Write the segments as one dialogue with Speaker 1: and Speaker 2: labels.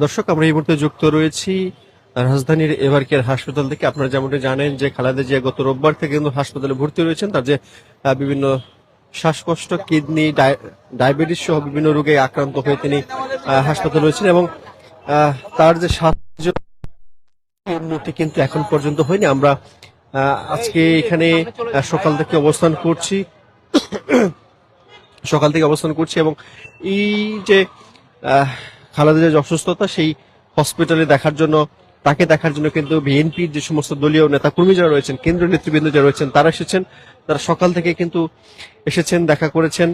Speaker 1: দর্শক, আমরা এই মুহূর্তে যুক্ত রয়েছি রাজধানীর এভার কেয়ার হাসপাতাল থেকে। আপনারা যেমনটি জানেন যে খালেদা জিয়া গত রোববার থেকে কিন্তু হাসপাতালে ভর্তি রয়েছেন। তার যে বিভিন্ন শ্বাসকষ্ট, কিডনি ডায়াবেটিস সহ বিভিন্ন রোগে আক্রান্ত হয়ে তিনি হাসপাতালে রয়েছেন এবং তার যে স্বাস্থ্য উন্নতি কিন্তু এখন পর্যন্ত হয়নি। আমরা আজকে এখানে সকাল থেকে অবস্থান করছি। সকাল থেকে অবস্থান করছি এবং এই যে খালেদা যে অসুস্থতা, সেই হসপিটালে দেখার জন্য, তাকে দেখার জন্য কিন্তু বিএনপির যে সমস্ত দলীয় নেতাকর্মী যারা রয়েছেন, কেন্দ্রীয় নেতৃবৃন্দ যারা রয়েছেন, তারা এসেছেন। তারা সকাল থেকে কিন্তু এসেছেন, দেখা করেছেন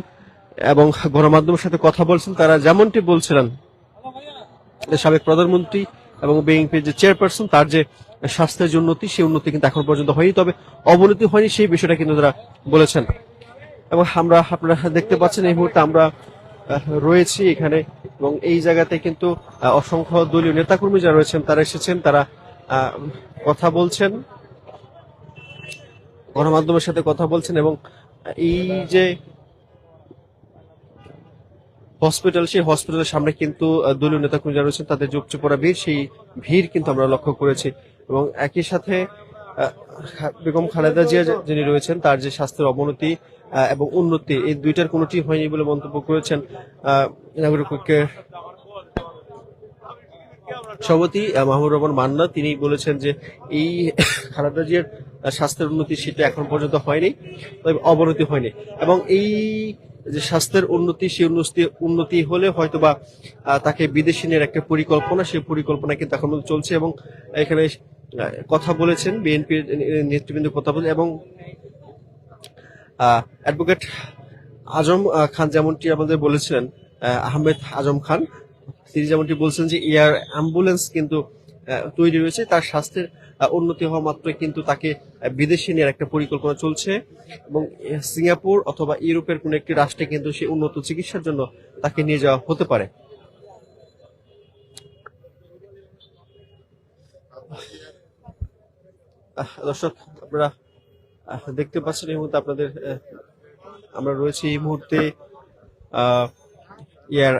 Speaker 1: এবং গণমাধ্যমের সাথে কথা বলছেন। তারা যেমনটি বলছিলেন সাবেক প্রধানমন্ত্রী এবং বিএনপির যে চেয়ারপারসন তার যে স্বাস্থ্যের যে উন্নতি, সেই উন্নতি কিন্তু এখন পর্যন্ত হয়নি। তবে অবনতি হয়নি, সেই বিষয়টা কিন্তু তারা বলেছেন। এবং আমরা আপনারা দেখতে পাচ্ছেন, এই মুহূর্তে আমরা রয়েছি এখানে। এবং এই জায়গাতে কিন্তু অসংখ্য দলীয় নেতাকর্মী যারা রয়েছেন, তারা এসেছেন, তারা কথা বলছেন, গণমাধ্যমের সাথে কথা বলছেন এবং এই যে হসপিটাল, সেই হসপিটালের সামনে কিন্তু দলীয় নেতাকর্মী যারা রয়েছেন, তাদের যুগ পড়া ভিড়, সেই ভিড় কিন্তু আমরা লক্ষ্য করেছি এবং একই সাথে বেগম খালেদা জিয়া যিনি রয়েছেন, তার যে স্বাস্থ্যের অবনতি এবং উন্নতি। এই দুইটার কোনোটি হয়নি বলে মন্তব্য করেছেন নাগরিক ঐক্যের সভাপতি মাহমুদ রহমান মান্না। তিনি বলেছেন যে এই খালেদা জিয়ার স্বাস্থ্যের উন্নতি সেটা এখন পর্যন্ত হয়নি, তবে অবনতি হয়নি। এবং এই যে স্বাস্থ্যের উন্নতি, সেই উন্নতি উন্নতি হলে হয়তোবা তাকে বিদেশি নিয়ে একটা পরিকল্পনা, সেই পরিকল্পনা কিন্তু এখন চলছে এবং এখানে কথা বলেছেন বিএনপির নেতৃবৃন্দ কথা বলে এবং অ্যাডভোকেট আজম খান যেমনটি আমাদের বলেছিলেন আহমেদ আজম খান, তিনি যেমনটি বলছেন যে এয়ার অ্যাম্বুলেন্স কিন্তু তৈরি রয়েছে তার স্বাস্থ্যের উন্নতি হওয়া মাত্রই কিন্তু তাকে বিদেশে নেওয়ার একটা পরিকল্পনা চলছে এবং সিঙ্গাপুর অথবা ইউরোপের কোন একটি রাষ্ট্রে কিন্তু সে উন্নত চিকিৎসার জন্য তাকে নিয়ে যাওয়া হতে পারে। দর্শক, আপনারা দেখতে পাচ্ছেন এই মুহূর্তে আপনাদের আমরা রয়েছি এই মুহূর্তে ইয়ার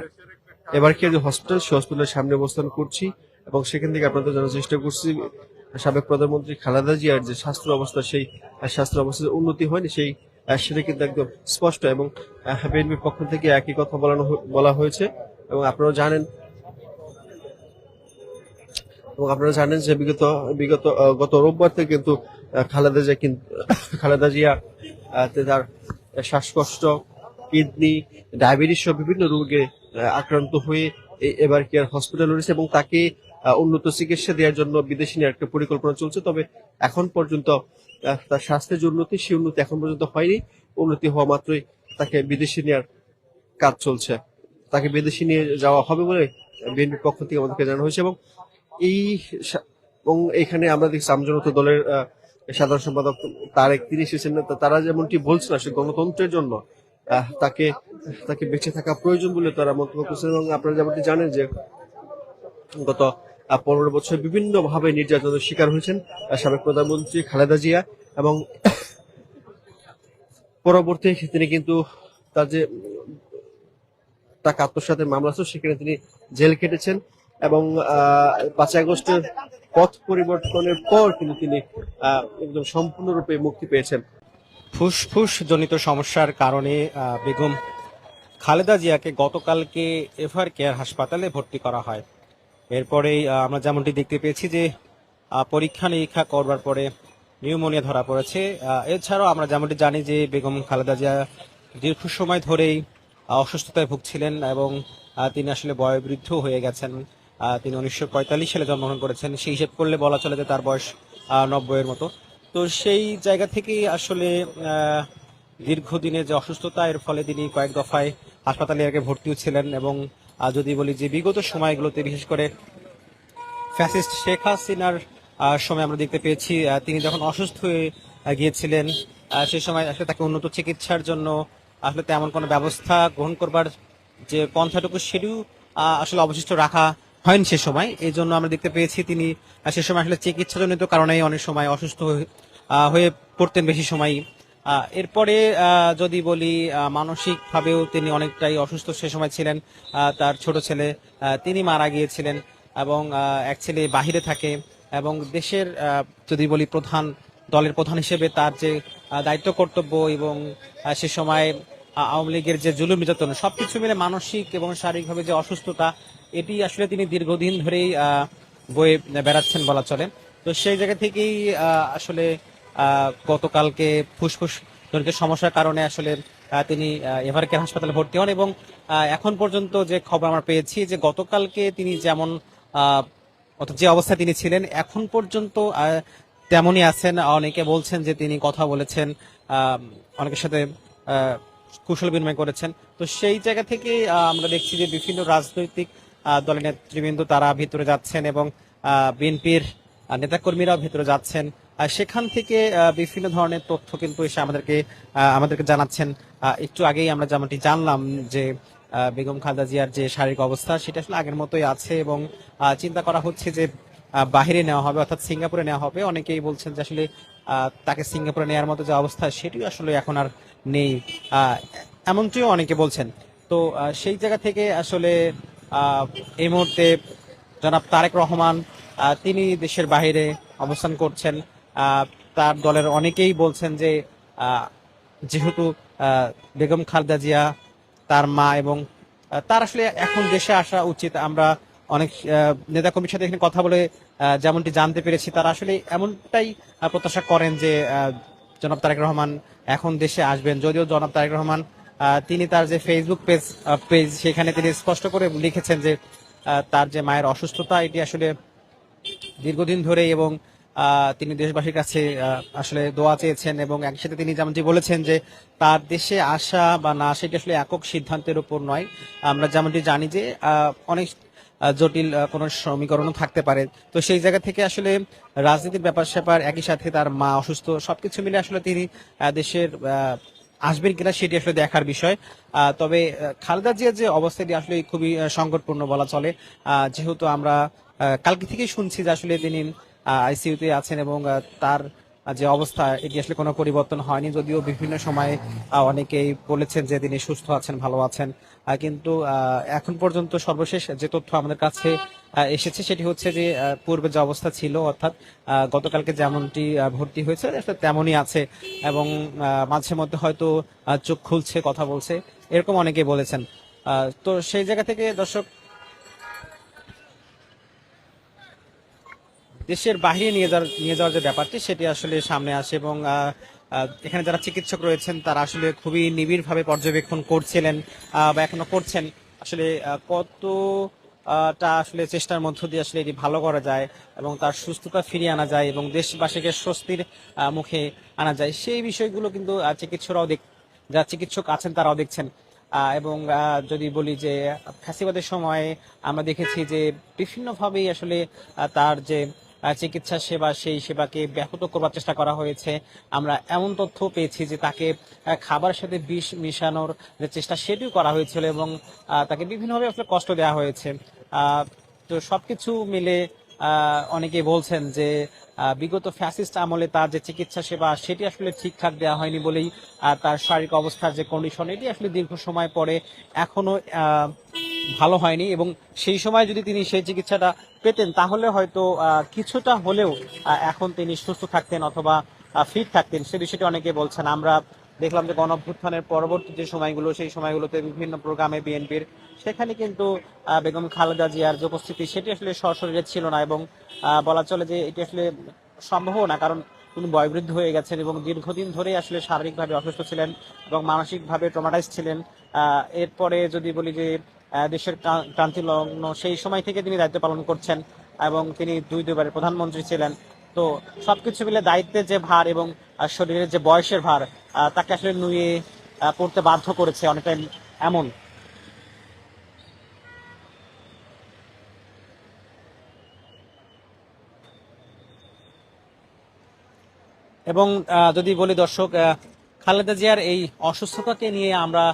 Speaker 1: এবার কি হসপিটাল, সেই হসপিটালের সামনে অবস্থান করছি এবং সেখান থেকে আপনাদের জানার চেষ্টা করছি, সাবেক প্রধানমন্ত্রী খালেদা জিয়ার যে স্বাস্থ্য অবস্থা, সেই স্বাস্থ্য অবস্থার উন্নতি হয়নি, সেই সেটা কিন্তু একদম স্পষ্ট এবং বিএনপির পক্ষ থেকে একই কথা বলানো বলা হয়েছে এবং আপনারা জানেন এবং আপনারা জানেন যে বিগত বিগত গত রোববার থেকে কিন্তু খালেদা জিয়া কিন্তু খালেদা জিয়া তার শ্বাসকষ্ট, কিডনি, ডায়াবেটিস সহ বিভিন্ন রোগে আক্রান্ত হয়ে এবার কেয়ার হসপিটাল রয়েছে এবং তাকে উন্নত চিকিৎসা দেওয়ার জন্য বিদেশি নেওয়ার একটা পরিকল্পনা চলছে। তবে এখন পর্যন্ত তার স্বাস্থ্যের যে উন্নতি, সেই উন্নতি এখন পর্যন্ত হয়নি। উন্নতি হওয়া মাত্রই তাকে বিদেশি নেওয়ার কাজ চলছে। তাকে বিদেশি নিয়ে যাওয়া হবে বলে বিএনপির পক্ষ থেকে আমাদেরকে জানানো হয়েছে এবং এই এবং এখানে আমরা দেখছি আমজনতা দলের সাধারণ সম্পাদক তারেক, তিনি এসেছেন। তারা যেমনটি বলছেন, আসলে গণতন্ত্রের জন্য তাকে তাকে বেঁচে থাকা প্রয়োজন বলে তারা মন্তব্য করছেন এবং আপনারা যেমনটি জানেন যে গত পনেরো বছর বিভিন্ন ভাবে নির্যাতনের শিকার হয়েছেন সাবেক প্রধানমন্ত্রী খালেদা জিয়া এবং পরবর্তী তিনি কিন্তু তার যে টাকা আত্মসাতের মামলা ছিল সেখানে তিনি জেল কেটেছেন এবং পাঁচই আগস্টের পথ পরিবর্তনের পর কিন্তু তিনি একদম সম্পূর্ণরূপে মুক্তি পেয়েছেন।
Speaker 2: ফুসফুস জনিত সমস্যার কারণে বেগম খালেদা জিয়াকে গতকালকে এভার কেয়ার হাসপাতালে ভর্তি করা হয়। এরপরেই আমরা যেমনটি দেখতে পেয়েছি যে পরীক্ষা নিরীক্ষা করবার পরে নিউমোনিয়া ধরা পড়েছে। এছাড়াও আমরা যেমনটি জানি যে, বেগম খালেদা জিয়া দীর্ঘ সময় ধরেই অসুস্থতায় ভুগছিলেন এবং তিনি আসলে বয়োবৃদ্ধ হয়ে গেছেন। তিনি উনিশশো পঁয়তাল্লিশ সালে জন্মগ্রহণ করেছেন। সেই হিসেব করলে বলা চলে যে তার বয়স নব্বইয়ের মতো। তো সেই জায়গা থেকেই আসলে দীর্ঘদিনে যে অসুস্থতা, এর ফলে তিনি কয়েক দফায় হাসপাতালে আগে ভর্তিও ছিলেন এবং যদি বলি যে বিগত সময়গুলোতে, বিশেষ করে ফ্যাসিস্ট শেখ হাসিনার সময় আমরা দেখতে পেয়েছি তিনি যখন অসুস্থ হয়ে গিয়েছিলেন সেই সময় আসলে তাকে উন্নত চিকিৎসার জন্য আসলে তেমন কোনো ব্যবস্থা গ্রহণ করবার যে পন্থাটুকু সেটিও আসলে অবশিষ্ট রাখা হয়নি সে সময়। এই জন্য আমরা দেখতে পেয়েছি তিনি সে সময় আসলে চিকিৎসাজনিত কারণে অনেক সময় অসুস্থ হয়ে- পড়তেন বেশি সময়। এরপরে যদি বলি মানসিকভাবেও তিনি অনেকটাই অসুস্থ সে সময় ছিলেন। তার ছোট ছেলে তিনি মারা গিয়েছিলেন এবং এক ছেলে বাহিরে থাকে এবং দেশের যদি বলি প্রধান, দলের প্রধান হিসেবে তার যে দায়িত্ব, কর্তব্য এবং সে সময় আওয়ামী লীগের যে জুলুম, নির্যাতন, সবকিছু মিলে মানসিক এবং শারীরিকভাবে যে অসুস্থতা এটি আসলে তিনি দীর্ঘদিন ধরেই বয়ে বেড়াচ্ছেন বলা চলে। তো সেই জায়গা থেকেই আসলে গতকালকে ফুসফুস জনিত সমস্যার কারণে আসলে তিনি এভারকের হাসপাতালে ভর্তি হন এবং এখন পর্যন্ত যে খবর আমরা পেয়েছি যে গতকালকে তিনি যেমন যে অবস্থায় তিনি ছিলেন, এখন পর্যন্ত তেমনই আছেন। অনেকে বলছেন যে তিনি কথা বলেছেন অনেকের সাথে কুশল বিনিময় করেছেন। তো সেই জায়গা থেকে আমরা দেখছি যে বিভিন্ন রাজনৈতিক দলের নেতৃবৃন্দ তারা ভিতরে যাচ্ছেন এবং বিএনপির নেতাকর্মীরাও ভিতরে যাচ্ছেন। সেখান থেকে বিভিন্ন ধরনের তথ্য কিন্তু এসে আমাদেরকে আমাদেরকে জানাচ্ছেন। একটু আগেই আমরা যেমনটি জানলাম যে বেগম খালেদা জিয়ার যে শারীরিক অবস্থা, সেটা আসলে আগের মতোই আছে এবং চিন্তা করা হচ্ছে যে বাহিরে নেওয়া হবে অর্থাৎ সিঙ্গাপুরে নেওয়া হবে। অনেকেই বলছেন যে আসলে তাকে সিঙ্গাপুরে নেওয়ার মতো যে অবস্থা, সেটিও আসলে এখন আর নেই। এমনটিও অনেকে বলছেন। তো সেই জায়গা থেকে আসলে এই মুহূর্তে জনাব তারেক রহমান তিনি দেশের বাইরে অবস্থান করছেন। তার দলের অনেকেই বলছেন যে যেহেতু বেগম খালেদা জিয়া, তার মা এবং তার আসলে এখন দেশে আসা উচিত। আমরা অনেক নেতাকর্মীর সাথে এখানে কথা বলে যেমনটি জানতে পেরেছি, তারা আসলে এমনটাই প্রত্যাশা করেন যে জনাব তারেক রহমান এখন দেশে আসবেন। যদিও জনাব তারেক রহমান তিনি তার যে ফেসবুক পেজ পেজ সেখানে তিনি স্পষ্ট করে লিখেছেন যে তার যে মায়ের অসুস্থতা, এটি আসলে দীর্ঘদিন ধরে এবং তিনি দেশবাসীর কাছে আসলে দোয়া চেয়েছেন এবং একসাথে তিনি যেমনটি বলেছেন যে, তার দেশে আসা বা না সেটি আসলে একক সিদ্ধান্তের উপর নয়। আমরা যেমনটি জানি যে অনেক জটিল কোনো সমীকরণও থাকতে পারে। তো সেই জায়গা থেকে আসলে রাজনীতির ব্যাপার স্যাপার একই সাথে তার মা অসুস্থ, সবকিছু মিলে আসলে তিনি দেশের আসবেন কিনা সেটি আসলে দেখার বিষয়। তবে খালেদা জিয়ার যে অবস্থাটি আসলে খুবই সংকটপূর্ণ বলা চলে। যেহেতু আমরা কালকে থেকে শুনছি যে আসলে তিনি আইসিইউতে আছেন এবং তার যে অবস্থা, এটি আসলে কোনো পরিবর্তন হয়নি। যদিও বিভিন্ন সময়ে অনেকেই বলেছেন যে তিনি সুস্থ আছেন, ভালো আছেন। কিন্তু এখন পর্যন্ত সর্বশেষ যে তথ্য আমাদের কাছে এসেছে সেটি হচ্ছে যে পূর্বে যে অবস্থা ছিল, অর্থাৎ গতকালকে যেমনটি ভর্তি হয়েছে তেমনই আছে। এবং মাঝে মধ্যে হয়তো চোখ খুলছে, কথা বলছে, এরকম অনেকেই বলেছেন। তো সেই জায়গা থেকে দর্শক দেশের বাইরে নিয়ে যাওয়ার নিয়ে যাওয়ার যে ব্যাপারটি, সেটি আসলে সামনে আসে এবং এখানে যারা চিকিৎসক রয়েছেন, তারা আসলে খুবই নিবিড়ভাবে পর্যবেক্ষণ করছিলেন বা এখনও করছেন। আসলে কত টা আসলে চেষ্টার মধ্য দিয়ে আসলে এটি ভালো করা যায় এবং তার সুস্থতা ফিরিয়ে আনা যায় এবং দেশবাসীকে স্বস্তির মুখে আনা যায়, সেই বিষয়গুলো কিন্তু চিকিৎসকরাও দেখ যারা চিকিৎসক আছেন, তারাও দেখছেন। এবং যদি বলি যে, ফ্যাসিবাদের সময় আমরা দেখেছি যে, বিভিন্নভাবেই আসলে তার যে চিকিৎসা সেবা সেই সেবাকে ব্যাহত করবার চেষ্টা করা হয়েছে। আমরা এমন তথ্য পেয়েছি যে তাকে আহ, খাবারের সাথে বিষ মিশানোর যে চেষ্টা সেটিও করা হয়েছিল এবং তাকে বিভিন্নভাবে আসলে কষ্ট দেওয়া হয়েছে। তো সবকিছু মিলে আহ, অনেকেই বলছেন যে বিগত ফ্যাসিস্ট আমলে তার যে চিকিৎসা সেবা সেটি আসলে ঠিকঠাক দেওয়া হয়নি বলেই তার শারীরিক অবস্থার যে কন্ডিশন এটি আসলে দীর্ঘ সময় পরে এখনও ভালো হয়নি এবং সেই সময় যদি তিনি সেই চিকিৎসাটা পেতেন, তাহলে হয়তো কিছুটা হলেও এখন তিনি সুস্থ থাকতেন অথবা ফিট থাকতেন। সে বিষয়টি অনেকে বলছেন। আমরা দেখলাম যে গণঅভ্যুত্থানের পরবর্তী যে সময়গুলো, সেই সময়গুলোতে বিভিন্ন প্রোগ্রামে বিএনপির, সেখানে কিন্তু বেগম খালেদা জিয়ার যে উপস্থিতি, সেটি আসলে সশরীরে ছিল না এবং বলা চলে যে এটি আসলে সম্ভব না, কারণ তিনি বয়োবৃদ্ধ হয়ে গেছেন এবং দীর্ঘদিন ধরে আসলে শারীরিকভাবে অসুস্থ ছিলেন এবং মানসিকভাবে ট্রমাটাইজ ছিলেন। এরপরে যদি বলি যে দেশের ক্রা- ক্রান্তি লগ্ন সেই সময় থেকে তিনি দায়িত্ব পালন করছেন এবং তিনি দুই দুইবারের প্রধানমন্ত্রী ছিলেন। তো সবকিছু মিলে দায়িত্বের যে ভার এবং শরীরের যে বয়সের ভার তাকে আসলে নুয়ে পড়তে বাধ্য করেছে অনেকটা এমন। এবং যদি বলি দর্শক খালেদা জিয়ার এই অসুস্থতাকে নিয়ে আমরা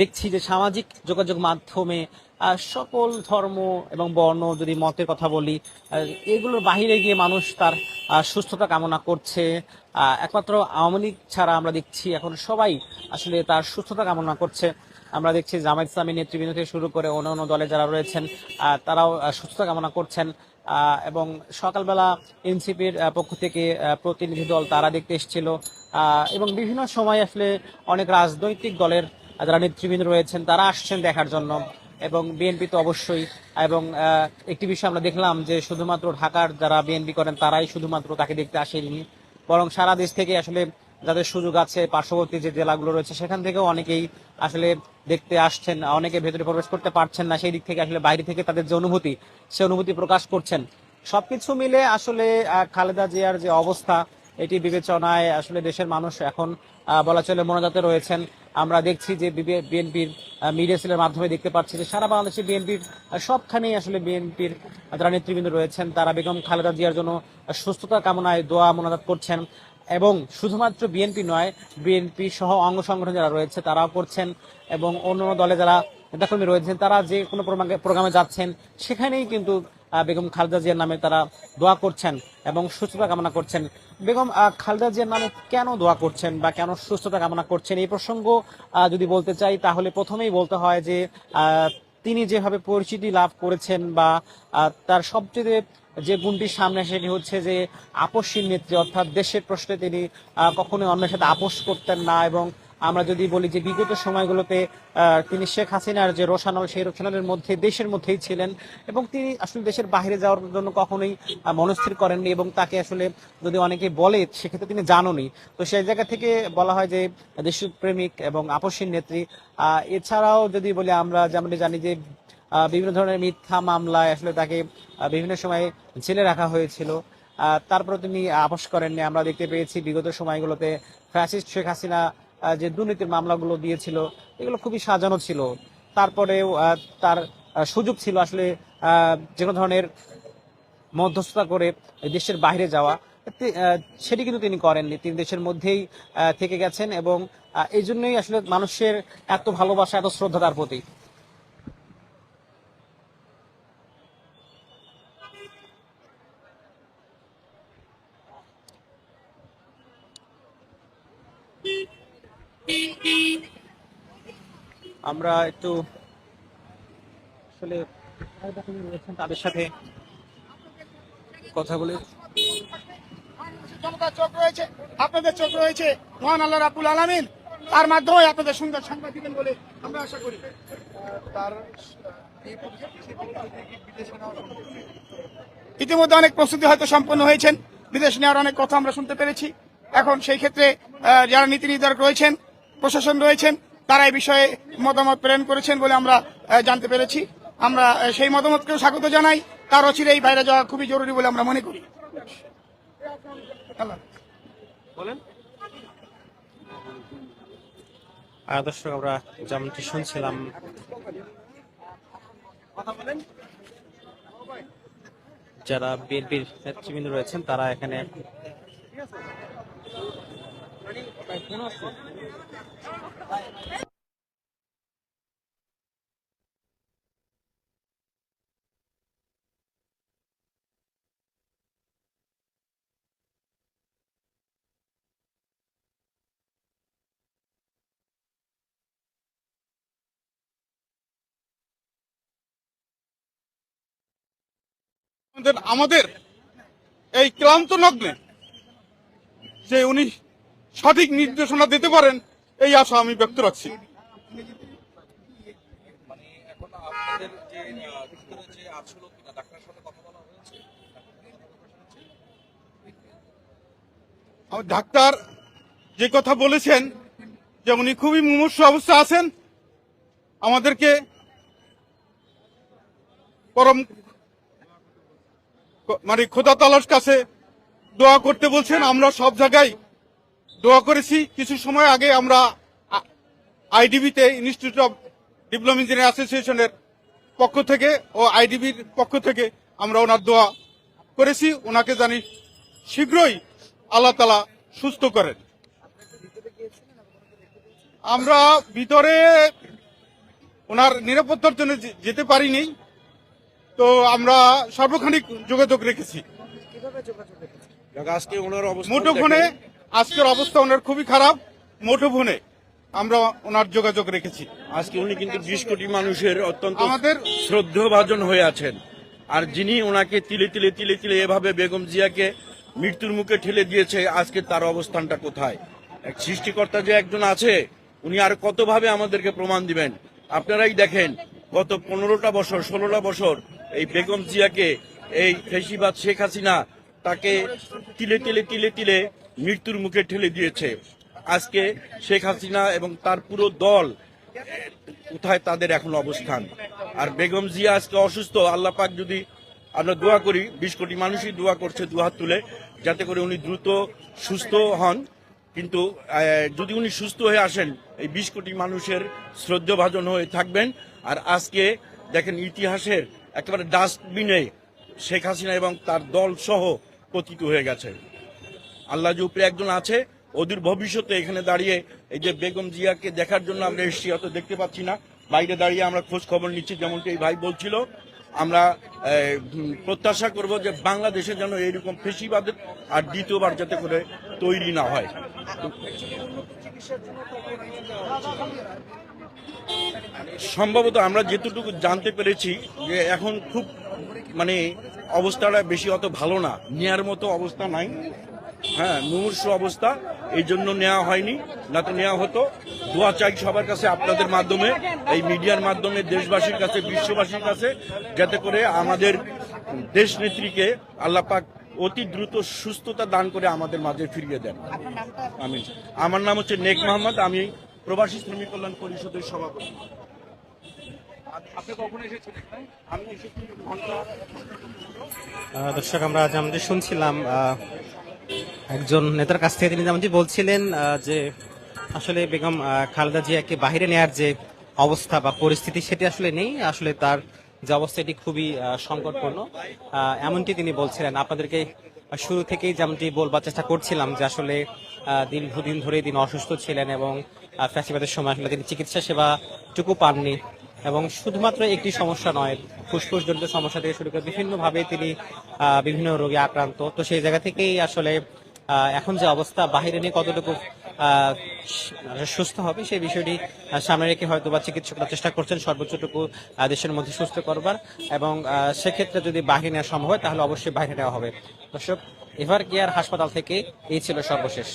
Speaker 2: দেখছি যে সামাজিক যোগাযোগ মাধ্যমে সকল ধর্ম এবং বর্ণ যদি মতের কথা বলি এগুলোর বাহিরে গিয়ে মানুষ তার সুস্থতা কামনা করছে। একমাত্র আওয়ামী লীগ ছাড়া আমরা দেখছি এখন সবাই আসলে তার সুস্থতা কামনা করছে। আমরা দেখছি জামায়াত ইসলামী নেতৃবৃন্দ থেকে শুরু করে অন্য অন্য দলে যারা রয়েছেন তারাও সুস্থতা কামনা করছেন। এবং সকালবেলা এনসিপির পক্ষ থেকে প্রতিনিধি দল তারা দেখতে এসেছিল। এবং বিভিন্ন সময় আসলে অনেক রাজনৈতিক দলের যারা নেতৃবৃন্দ রয়েছেন, তারা আসছেন দেখার জন্য। এবং বিএনপি তো অবশ্যই। এবং একটি বিষয় আমরা দেখলাম যে শুধুমাত্র ঢাকার যারা বিএনপি করেন, তারাই শুধুমাত্র তাকে দেখতে আসেনি বরং সারা দেশ থেকে আসলে যাদের সুযোগ আছে, পার্শ্ববর্তী যে জেলাগুলো রয়েছে, সেখান থেকেও অনেকেই আসলে দেখতে আসছেন। অনেকে ভেতরে প্রবেশ করতে পারছেন না, সেই দিক থেকে আসলে বাইরে থেকে তাদের যে অনুভূতি, সে অনুভূতি প্রকাশ করছেন। সবকিছু মিলে আসলে খালেদা জিয়ার যে অবস্থা এটি বিবেচনায় আসলে দেশের মানুষ এখন বলা চলে মনোজাতে রয়েছেন। আমরা দেখছি যে বিএনপির মিডিয়া সেলের মাধ্যমে দেখতে পাচ্ছি যে সারা বাংলাদেশে বিএনপির সবখানেই আসলে বিএনপির যারা নেতৃবৃন্দ রয়েছেন, তারা বেগম খালেদা জিয়ার জন্য সুস্থতা কামনায় দোয়া মনোজাত করছেন এবং শুধুমাত্র বিএনপি নয়, বিএনপি সহ অঙ্গ সংগঠন যারা রয়েছে তারাও করছেন এবং অন্য দলে যারা নেতাকর্মী রয়েছেন, তারা যে কোনো প্রোগ্রামে- যাচ্ছেন, সেখানেই কিন্তু বেগম খালেদা জিয়ার নামে তারা দোয়া করছেন এবং সুস্থতা কামনা করছেন। বেগম খালেদা জিয়ার নামে কেন দোয়া করছেন বা কেন সুস্থতা কামনা করছেন? এই প্রসঙ্গ যদি বলতে চাই, তাহলে প্রথমেই বলতে হয় যে তিনি যেভাবে পরিচিতি লাভ করেছেন বা তার সবচেয়ে যে গুণটি সামনে সেটি হচ্ছে যে, আপসীন নেত্রী, অর্থাৎ দেশের প্রশ্নে তিনি কখনোই অন্যের সাথে আপোষ করতেন না এবং আমরা যদি বলি যে বিগত সময়গুলোতে তিনি শেখ হাসিনার যে রোশানল সেই রোশানলের মধ্যে, দেশের মধ্যেই ছিলেন এবং তিনি আসলে দেশের বাইরে যাওয়ার জন্য কখনোই মনস্থির করেননি এবং তাকে আসলে যদি অনেকে বলে, সেক্ষেত্রে তিনি জাননি। তো সেই জায়গা থেকে বলা হয় যে দেশপ্রেমিক এবং আপসীন নেত্রী এছাড়াও যদি বলি আমরা যেমন জানি যে বিভিন্ন ধরনের মিথ্যা মামলায় আসলে তাকে বিভিন্ন সময়ে জেলে রাখা হয়েছিল। তারপরে তিনি আপোষ করেননি। আমরা দেখতে পেয়েছি বিগত সময়গুলোতে ফ্যাসিস্ট শেখ হাসিনা যে দুর্নীতির মামলাগুলো দিয়েছিল, এগুলো খুবই সাজানো ছিল। তারপরেও তার সুযোগ ছিল আসলে যে কোনো ধরনের মধ্যস্থতা করে দেশের বাইরে যাওয়া। সেটি কিন্তু তিনি করেননি। তিনি দেশের মধ্যেই থেকে গেছেন এবং এই জন্যই আসলে মানুষের এত ভালোবাসা, এত শ্রদ্ধা তার প্রতি। আমরা একটু আসলে তাদের সাথে কথা বলে।
Speaker 3: জনতার চোখ রয়েছে আপনাদের চোখ রয়েছে মহান আল্লাহ রাবুল আলমিন। তার মাধ্যমে আপনাদের সুন্দর সংবাদ দিবেন বলে আমরা আশা করি। ইতিমধ্যে অনেক প্রস্তুতি হয়তো সম্পন্ন হয়েছেন। বিদেশ নেওয়ার অনেক কথা আমরা শুনতে পেরেছি। এখন সেই ক্ষেত্রে যারা নীতি নির্ধারক রয়েছেন প্রশাসন রয়েছেন তারা এই বিষয়ে মতামত প্রেরণ করেছেন বলে আমরা জানতে পেরেছি। আমরা সেই মতামতকেও স্বাগত জানাই। তার অচিরে এই বাইরে যাওয়া খুবই জরুরি বলে আমরা মনে করি।
Speaker 2: বলেন। দর্শক আমরা যেমনটি শুনছিলাম। যারা বিএনপির নেতৃবৃন্দ রয়েছেন তারা এখানে
Speaker 4: আমাদের আমাদের এই ক্লান্ত লগ্নে যে উনি সঠিক নির্দেশনা দিতে পারেন এই আশা আমি ব্যক্ত রাখছি। আমার ডাক্তার যে কথা বলেছেন যে উনি খুবই মুমূর্ষ অবস্থা আছেন আমাদেরকে পরম মানে খোদা তালার কাছে দোয়া করতে বলছেন আমরা সব জায়গায় দোয়া করেছি। কিছু সময় আগে আমরা আইডিবিতে ইনস্টিটিউট অফ ডিপ্লোমা ইঞ্জিনিয়ার অ্যাসোসিয়েশনের পক্ষ থেকে ও আইডিবির পক্ষ থেকে আমরা ওনার দোয়া করেছি। ওনাকে জানি শীঘ্রই আল্লাহ তালা সুস্থ করেন। আমরা ভিতরে ওনার নিরাপত্তার জন্য যে- যেতে পারিনি। তো আমরা সর্বক্ষণিক যোগাযোগ রেখেছি। মুঠোফোনে আজকের অবস্থা ওনার খুবই খারাপ মুঠোফোনে আমরা ওনার যোগাযোগ রেখেছি।
Speaker 5: আজকে উনি কিন্তু বিশ কোটি মানুষের অত্যন্ত
Speaker 4: আমাদের
Speaker 5: শ্রদ্ধাভাজন হয়ে আছেন। আর যিনি ওনাকে তিলে তিলে তিলে তিলে এভাবে বেগম জিয়াকে মৃত্যুর মুখে ঠেলে দিয়েছে আজকে তার অবস্থানটা কোথায়? এক সৃষ্টিকর্তা যে একজন আছে উনি আর কতভাবে আমাদেরকে প্রমাণ দিবেন? আপনারাই দেখেন গত পনেরোটা বছর ষোলোটা বছর এই বেগম জিয়াকে এই ফেসিবাদ শেখ হাসিনা তাকে তিলে তিলে তিলে তিলে মৃত্যুর মুখে ঠেলে দিয়েছে। আজকে শেখ হাসিনা এবং তার পুরো দল কোথায় তাদের এখন অবস্থান? আর বেগম জিয়া আজকে অসুস্থ, আল্লাহ পাক যদি আমরা দোয়া করি, বিশ কোটি মানুষই দোয়া করছে দুহাত তুলে, যাতে করে উনি দ্রুত সুস্থ হন। কিন্তু যদি উনি সুস্থ হয়ে আসেন, এই বিশ কোটি মানুষের শ্রদ্ধভাজন হয়ে থাকবেন। আর আজকে দেখেন ইতিহাসের একেবারে ডাস্টবিনে শেখ হাসিনা এবং তার দল সহ পতিত হয়ে গেছে। আল্লাহ যে উপরে একজন আছে ওদের ভবিষ্যতে এখানে দাঁড়িয়ে এই যে বেগম জিয়াকে দেখার জন্য আমরা এসেছি, অত দেখতে পাচ্ছি না। বাইরে দাঁড়িয়ে আমরা খোঁজ খবর নিচ্ছি, যেমনটি এই ভাই বলছিল। আমরা প্রত্যাশা করব যে বাংলাদেশে যেন এইরকম ফেসিবাদের আর দ্বিতীয়বার যাতে করে তৈরি না হয়। সম্ভবত আমরা যেটুকু জানতে পেরেছি যে এখন খুব মানে অবস্থাটা বেশি অত ভালো না, নেয়ার মতো অবস্থা নাই। হ্যাঁ মুমূর্ষ অবস্থা এই জন্য নেওয়া হয়নি। না তো নেওয়া হতো। দোয়া চাই সবার কাছে আপনাদের মাধ্যমে এই মিডিয়ার মাধ্যমে দেশবাসীর কাছে বিশ্ববাসীর কাছে যাতে করে আমাদের দেশ নেত্রীকে আল্লাহ পাক অতি দ্রুত সুস্থতা দান করে আমাদের মাঝে ফিরিয়ে দেন। আমি আমার নাম হচ্ছে নেক মোহাম্মদ আমি প্রবাসী শ্রমিক কল্যাণ পরিষদের সভাপতি।
Speaker 2: দর্শক আমরা যেমনটি শুনছিলাম আহ, একজন নেতার কাছ থেকে তিনি যেমনটি বলছিলেন যে আসলে বেগম খালেদা জিয়াকে বাইরে নেয়ার যে অবস্থা বা পরিস্থিতি সেটি আসলে নেই। আসলে তার যে অবস্থা, এটি খুবই সংকটপূর্ণ। এমনটি তিনি বলছিলেন। আপনাদেরকে শুরু থেকেই যেমনটি বলবার চেষ্টা করছিলাম যে আসলে দীর্ঘদিন ধরে তিনি অসুস্থ ছিলেন এবং ফ্যাসিবাদের সময় আসলে তিনি চিকিৎসা সেবাটুকু পাননি। এবং শুধুমাত্র একটি সমস্যা নয় ফুসফুস জনিত সমস্যা থেকে শুরু করে বিভিন্নভাবে তিনি বিভিন্ন রোগে আক্রান্ত। তো সেই জায়গা থেকেই আসলে এখন যে অবস্থা, বাহিরে নিয়ে কতটুকু সুস্থ হবে সেই বিষয়টি সামনে রেখে হয়তো বা চিকিৎসকরা চেষ্টা করছেন সর্বোচ্চটুকু দেশের মধ্যে সুস্থ করবার। এবং সেক্ষেত্রে যদি বাহিরে নেওয়া সম্ভব হয়, তাহলে অবশ্যই বাহিরে নেওয়া হবে। দর্শক, এভার কেয়ার হাসপাতাল থেকে এই ছিল সর্বশেষ।